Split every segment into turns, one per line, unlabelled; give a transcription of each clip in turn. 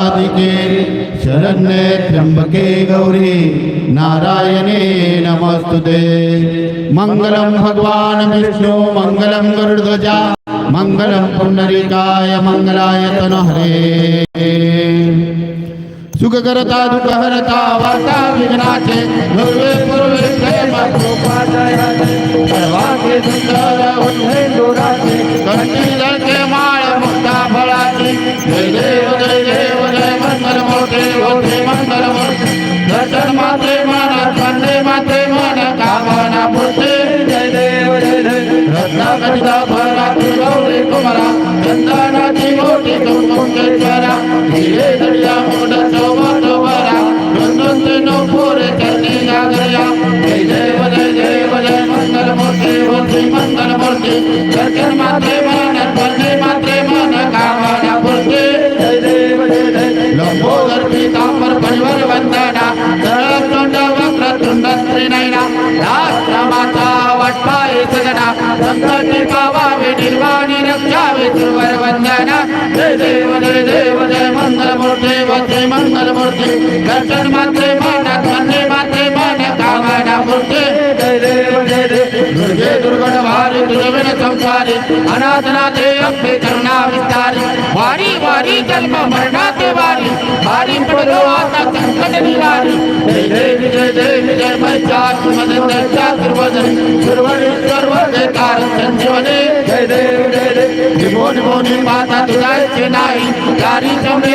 राधिके शरण्ये त्र्यंबके गौरी, नारायणे नमस्तुते। मङ्गलं भगवान् विष्णु मङ्गलं गरुडध्वजा मङ्गलं पुण्डरीकाय मङ्गलाय तनहरे। सुखकर्ता, दुःखहर्ता, वार्ता विघ्नाचे सुंदर देव देव जय मंगल मूर्ती वंदे मंगल मूर्ती दर्शन मात्रे मन वंदे मात्रे मन कामना मूर्ती जय देव जय देव दुर्गे दुर्गण वारी दुर्गण संसारी अनाथनाथे अम्बे करुणा विस्तारी वारी वारी जन्म मरणाते वारी वारी पडलो आता संकट निवारी जय देव जय देव जय मै चातुर्मदन जय चातुर्मदन सर्वणेश्वर जय कार संजीवने जय देव जय देव निमो निमो माता तुझायचे নাই গাড়ি জমে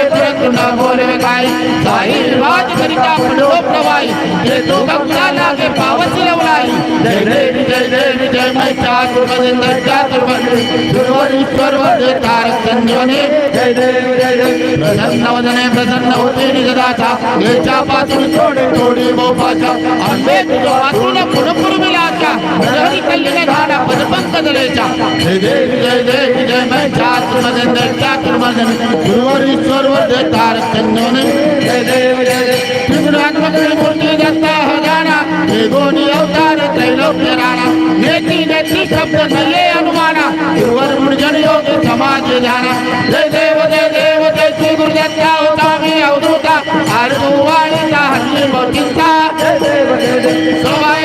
तुला काय साई वाज करिता पडलो प्रवाई ये तो गंगा लागे पावसी लवलाई जय देव जय देव जय मै चातुर्मदन जय चातुर्मदन सर्वणेश्वर जय कार संजीवने जय देव जय देव प्रसन्न वदने, प्रसन्न होते निजदाचा याच्या पासून थोडे थोडी मोपाचा आंबे तुझ्या वाचून पुरपुर मिलाचा हरी कल्लीने झाला पदपंकजलेचा जय देव जय देव जय मै चातुर्मदन जय चातुर्मदन गुरुवरीश्वर जय तार संजीवने जय देव जय देव त्रिगुणात्मक मूर्ती दत्ता हजाना हे गोनी अवतार त्रैलोक्य राणा नेती नेती शब्द नये अनुमाना गुरुवर मुर्जन योगी समाज ध्याना जय देव जय देव जय श्री गुरुदत्ता होता मी अवधूता अर्जू वाणीचा हल्ली मोठीचा जय देव जय देव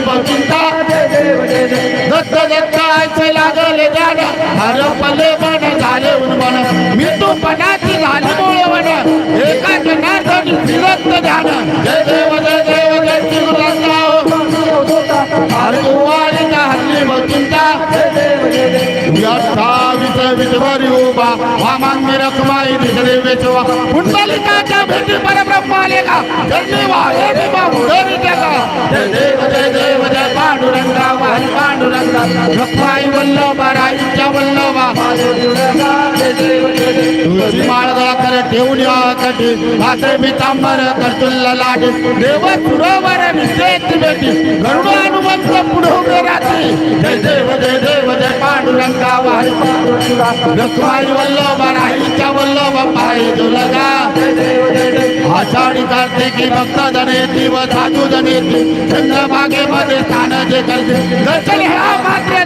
वाणीचा हल्ली बचिंता दत्त दत्त ऐसे लागले जाण हर मन झाले उन्मन मृत्यू पणाची झाली मूळ एका जनार्दन फिरत ध्यान जय देव अठ्ठावीस विधवारी उभा वामांगी रखमाई दिसले वेचवा पुंडलिकाच्या भेटी परब्रह्माले का धन्यवा हे देवा मुडरी जगा जय देव जय देव, जय पांडुरंगा वाही पांडुरंगा। रखमाई वल्लभा राईच्या वल्लभा। तुळशी माळ कर ठेवून या कटी। भाते पितांबर करतुल्ला लाट देव सुरोवर निश्चित बेटी गरुड हनुमंत पुढे देव जय देव, जय पांडुरंगा वाही रखमाई वल्लभा राईच्या वल्लभा पायी दुलगा. आषाढी कार्तिकी भक्त जनेती व साधू जनेती चंद्रभागेमध्ये स्थान जे करते दर्शन ह्या मात्र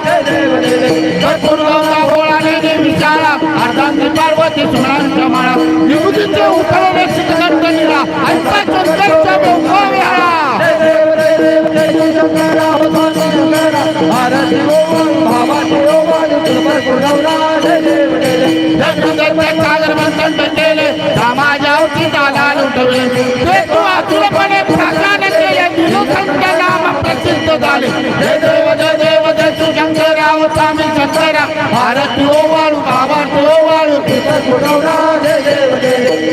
पार्वती सुनांच्या माळा निवृत्तीच्या उठावे शिक्षकांचा ऐसा चंद्राच्या मोहाविहारा समाजावची दाला लुटवली. भारत ओवाळू बाबा ओवाळू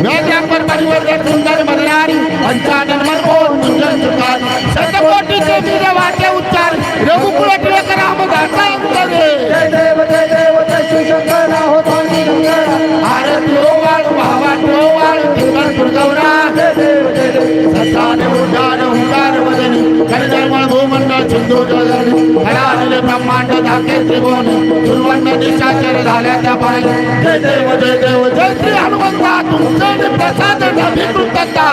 वेद्यांपर परिवर्तन सुंदर मदनारी पंचानन मनमोहन मुंजन सुकार शतकोटीचे वीर वाटे उच्चार रघुकुळ टिळक रामदासा अंतरे। भारत ओवाळू बाबा ओवाळू तिरुमल दुर्गवरा सत्ताने उद्यान हुंकार वदनी कलिधर्मळ भूमंडळ सिंधू जलनी खडालेले ब्रह्मांड धाके त्रिभुवन। सुरवर्ण दिशाचर झाल्या त्या पाय जय देव जय देव जय श्री हनुमंता तुमचे प्रसाद अभिकृतता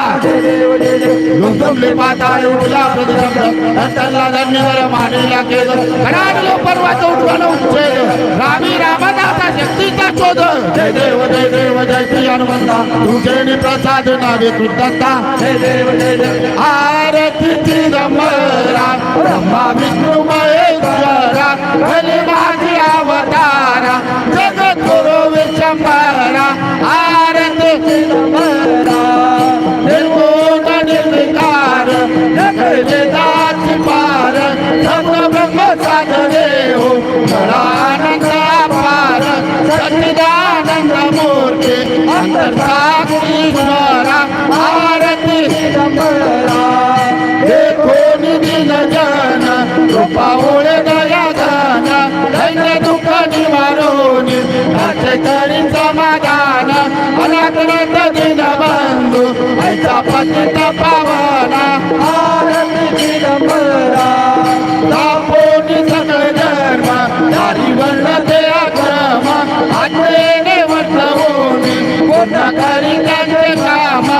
लुंतुमले पाताळ उठला प्रतिशब्द अंतरला धन्यवर मानेला केद। खडालेले पर्वत उठवण उच्छेद रामी रामदासा शक्तीचा शोध। जय देव जय देव जय श्री हनुमंता तुझे प्रसाद नावे कृतता आरती चिदंबरा ब्रह्मा विष्णू महेश्वरा कोणी दिला जाना कृपावळ दया दाना धन्य दुःख निवारून नाचे करी समाधान अनाकडे दिन बंधू ऐसा पतित पावाना आरती दिगंबरा दापोनी सगळे धर्म दारी वर्ण ते आक्रम आत्मेने वटवून कोणा करी त्यांचे कामा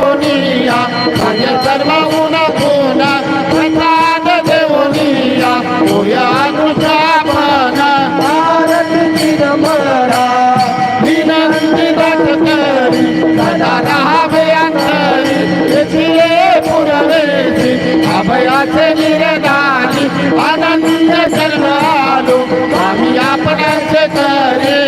येऊनिया माझे सर्व गुण गुण प्रसाद देऊनिया होया कृषापन विनंती दत्त करी सदा राहावे अंतरी येथिले पुरवेची अभयाचे निरदानी आनंद सर्व आलो आम्ही आपणाचे करे.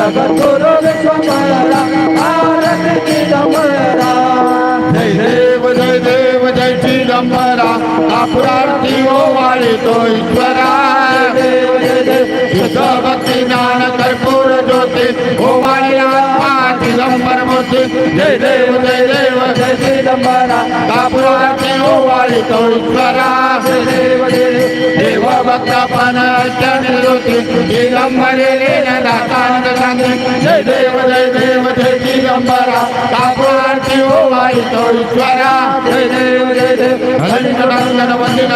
जगद्गुरु विश्वंभरा आरती चिदंबरा
जय देव जय देव, जय चिदंबरा कापुरार्थी ओवाळी तो ईश्वरा
देव जय देव
शुद्ध भक्ती ज्ञान कर्पूर ज्योती ओवाळी आत्मा चिदंबर मूर्ती जय देव जय देव,
जय चिदंबरा
कापुरार्थी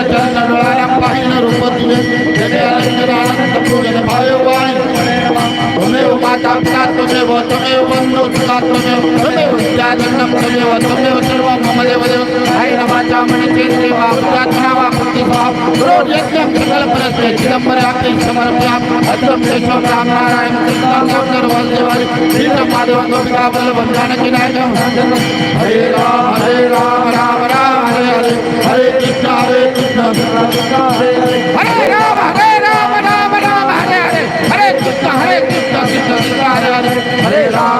चंदन डोळ्याला पाहिन रूप तुझे जय आनंद आनंद पूजन भायवान त्वमेव माता पिता त्वमेव त्वमेव बंधु सुता त्वमेव त्वमेव विद्याधन्यं त्वमेव त्वमेव सर्वं मम देव देव भाव रोज यज्ञं सकल परस्ते चिदंबराते समर्पयाम अद्रम केशव राम नारायण कृष्ण दामोदर वासुदेवाय श्रीराम माधव गोपिका वल्लभ जानकी नायकम हरे राम हरे राम राम राम हरे हरे हरे कृष्ण हरे कृष्ण हरे राम हरे राम राम राम हरे हरे हरे कृष्ण हरे कृष्ण कृष्ण कृष्ण हरे हरे हरे राम हरे राम राम राम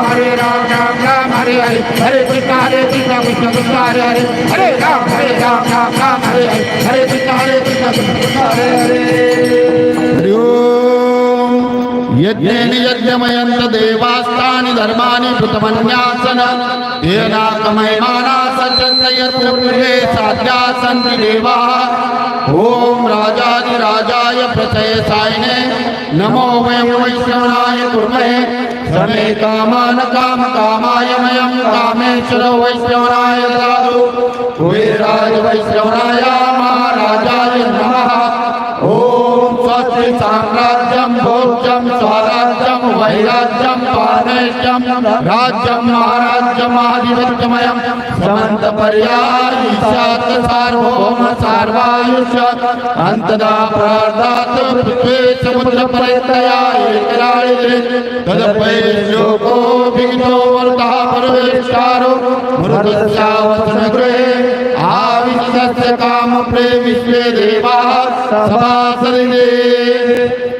हरे हरे कृष्ण हरे कृष्ण कृष्ण कृष्ण, हरे हरे। हरे राम हरे राम राम राम, हरे हरे। कृष्ण हरे कृष्ण कृष्ण हरे हरे। यज्ञेन यज्ञमयन्त देवास्तानि धर्माणि कृतमन्यासन येनाकमयमाना सचन्दयतु पूर्वे साध्या सन्ति देवाः। ॐ राजाधिराजाय प्रचये सायने। नमो वयं वैष्णवनाय कुर्महे। समे कामान काम कामाय मयं कामेश्वरो वैष्णवनाय ददातु। कुबेराज वैष्णवनाय महाराजाय नमः। ॐ स्वस्ति साम्राज्य राज्यम, स्वराज्यम, वैराज्यम पानैक्यम राज्यम महाराज्यम आधिपत्यमयम संत पर्याय सात सार्वभौम सार्वायुष अंतदा प्रदात पृथ्वे समुद्र प्रयतया एकराणि जो को विघ्नो वर्तः परवेष्टारो। मृदस्यावसन गृहे आविष्टस्य काम प्रेम विश्वे देवाः सभासरिदे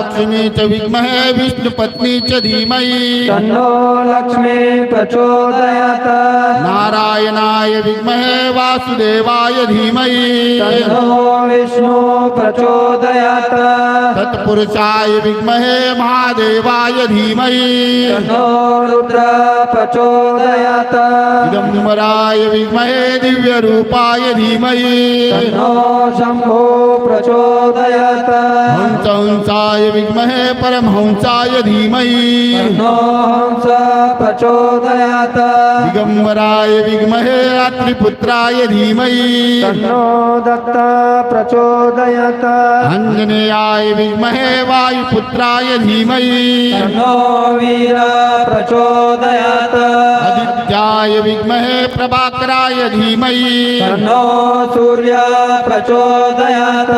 महालक्ष्मी च विद्महे विष्णुपत्नी च धीमहि।
तन्नो लक्ष्मी प्रचोदयात्।
नारायणाय विद्महे वासुदेवाय धीमहि।
तन्नो विष्णु प्रचोदयात्।
तत्पुरुषाय विद्महे महादेवाय धीमहि।
तन्नो रुद्र प्रचोदयात्।
दिगम्बराय विद्महे दिव्यरूपाय धीमहि।
तन्नो शम्भो प्रचोदयात्।
हंस हंसाय विद्महे परमहंसाय धीमहि।
प्रचोदयात्।
दिगम्बराय विद्महे रात्रिपुत्राय धीमहि।
दत्त प्रचोदयात्।
आञ्जनेयाय विद्महे वायुपुत्राय धीमहि।
वीर प्रचोदयात्।
आदित्याय विद्महे प्रभाकराय धीमहि।
सूर्य प्रचोदयात्।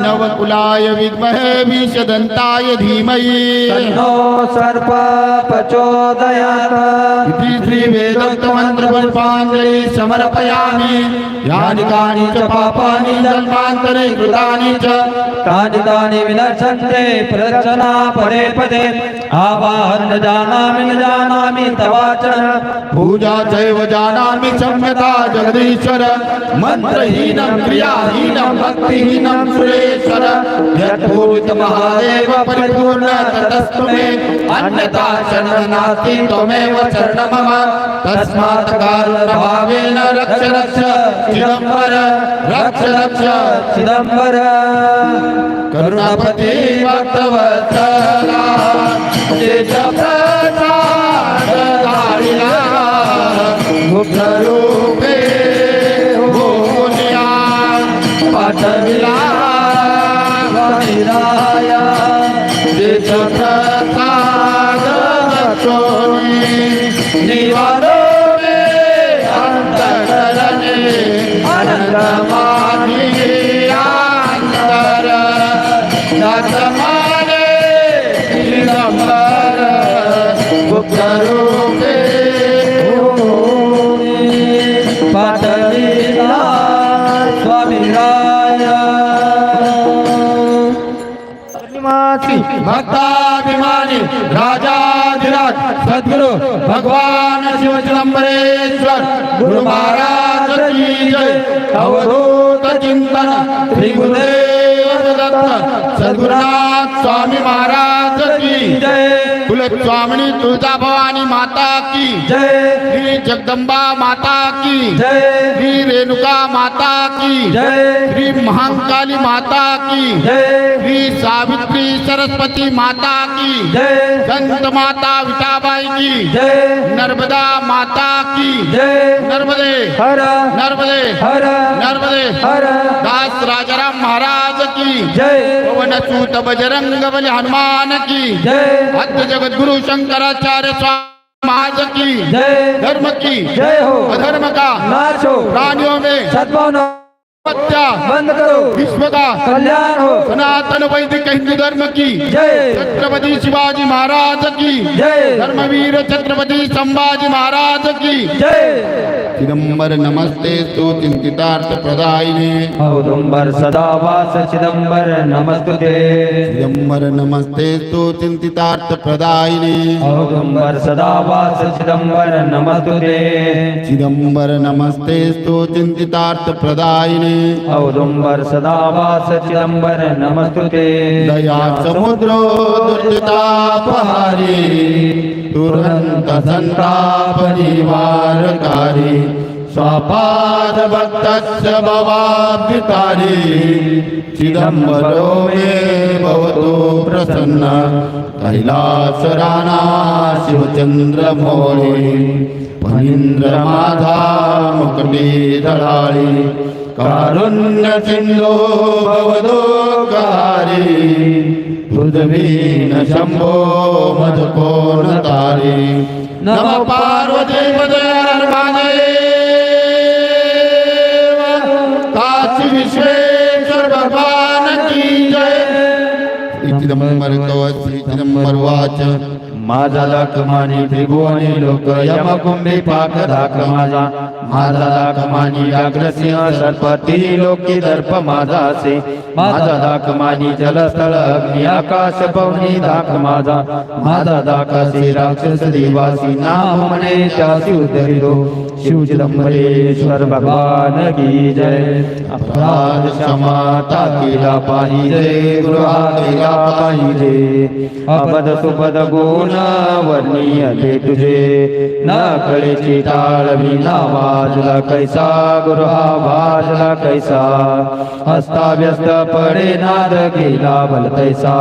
नवकुलाय विद्महे विषदन्ताय धीमहि।
तन्नो सर्प प्रचोदयात्
इति श्रीवेदोक्तमन्त्रपुष्पाञ्जलि समर्पयामि। यानि कानि च पापानि जन्मान्तरे कृतानि च।
तानि तानि विनश्यन्ते प्रदक्षिणा पदे पदे। आवाहन न जानामि न जानामि तवाचन
पूजा चैव जानामि सम्यता जगदीश्वर। मन्त्रहीनं क्रियाहीनं भक्तिहीनं सुरेश्वर। यत्पूजितमहादेव परिपूर्ण ततस्तु अन्यथा शरणं नास्ति त्वमेव शरणं मम तस्मात् कारुण्यभावेन रक्ष रक्ष। रक्ष रक्ष। करुणापति भक्तवत्सला भूमिया। पाठविला। भक्ताभिमानी राजाधिराज सद्गुरु भगवान शिव चिदम्बरेश्वर गुरु महाराज की जय। अवधूत चिंतन त्रिगुदेव दत्त सद्गुरुनाथ स्वामी महाराज की
जय।
कुल स्वामिनी तुळजा भवानी माता की।
जय।
श्री जगदंबा माता की।
जय।
श्री रेणुका माता की।
जय।
श्री महाकाली माता की।
जय।
श्री सावित्री सरस्वती माता की।
जय।
संत माता विठाबाई की।
जय।
नर्मदा माता की।
जय।
नर्मदे।
हर।
नर्मदे।
हर।
नर्मदे।
हर।
दास राजाराम महाराज की।
जय।
पवन सूत बजरंग बली हनुमान की।
जय।
अद्य जगत गुरु शंकराचार्य स्वामी महाराज की।
जय।
धर्म की।
जय हो।
अधर्म का।
नाचो
प्राणियों में।
सद्भावना बंद करो।
विश्व का
कल्याण हो।
सनातन वैदिक हिंदू धर्म की।
जय।
छत्रपति शिवाजी महाराज की।
जय।
धर्मवीर छत्रपति संभाजी महाराज की।
जय।
चिदम्बर नमस्ते स्तु चिंतितार्थ प्रदायिने।
औदुंबर सदा वास चिदंबर नमस्तुते।
चिदम्बर नमस्ते स्तु चिंतितार्थ प्रदायिने।
औदुंबर सदा वास चिदंबर नमस्तुते।
चिदम्बर नमस्ते स्तु चिंतितार्थ प्रदायिने।
औदुंबर सदावास चिदंबर नमस्तुते।
दया समुद्रो दुर्जितापहारी तुरंत संताप निवारकारी स्वापाद भक्तस्य भवाभिकारी चिदम्बरो मे भवतु प्रसन्न। कैलासराणा शिवचन्द्रमौळी फणीन्द्रमाधा मुकुटी दळाळी कारुण्य सिंधो भवदोकारी पृथ्वीन शंभो मधुकोन तारी नम पार्वती महादेव काशी विश्वेश्वर भगवान की जय। इतिदंबर कवच वाच
माझा दाख मानी त्रिभुवनी लोक यम कुंभी पाक दाख माझा माझा दाख मानी व्याघ्र सिंह सर्प लोकी दर्प माझा असे माझा दाख मानी जलस्थळ अग्नी आकाश पवनी दाख माझा माझा दाख असे राक्षस देवासी नाम म्हणे त्यासी उद्धरितो शिव चिदंबरेश्वर भगवान की जय। अपराध क्षमा केला पाहिजे गृहा केला पाहिजे अबद सुपद गुण वर्णीय तुझे। न कळेची टाळवी ना वाजला कैसा गृहा वाजला कैसा? हस्ताव्यस्त पडे नाद गेला बल तैसा।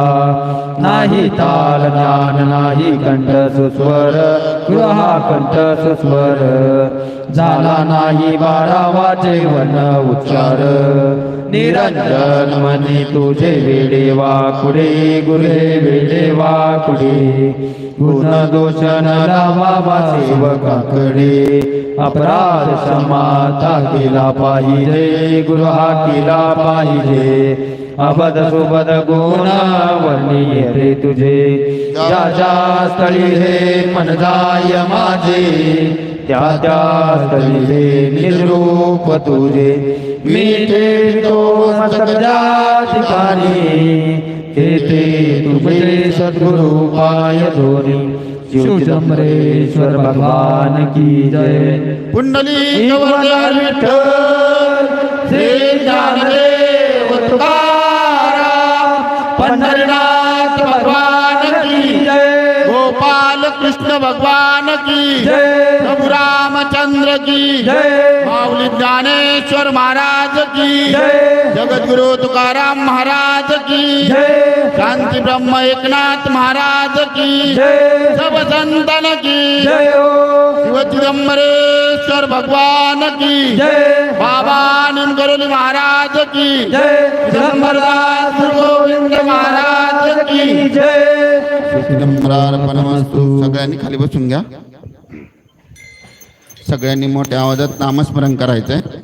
नाही ताल ज्ञान नाही कंठ सुस्वर गृहा कंठ सुस्वर। झाला नाही बारावाचे वन उच्चार। निरंजन मनी तुझे वेडे वाकुडे गुरे वेडे वाकुडे गुण दोष न लावा सेवकाकडे. अपराध समाता केला पाहिजे गृहा केला पाहिजे. अबद सुबद गुण वर्णीय रे तुझे. जा ज्या स्थळी हे मन जाय माझे निरूप तुझे मी ठेवतो मस्तक ठिकाणी ते तुझे सद्गुरु पाय धोनी शिव भगवान की जय।
कुंडली भगवान की
जय।
गोपाल कृष्ण भगवान की।
जय।
माऊली ज्ञानेश्वर महाराज की।
जय।
जगद्गुरु तुकाराम महाराज की।
जय।
शांती ब्रह्म एकनाथ महाराज की।
जय।
सब संतन की।
जय हो।
शिव चिदंबरेश्वर भगवान की।
जय।
बाबा निमकरोली महाराज की।
जय।
चिदंबरदास गोविंद महाराज की।
जय।
चिदंबरार्पणमस्तु सगळ्यांनी खाली बसून घ्या. सगळ्यांनी मोठ्या आवाजात नामस्मरण करायचं आहे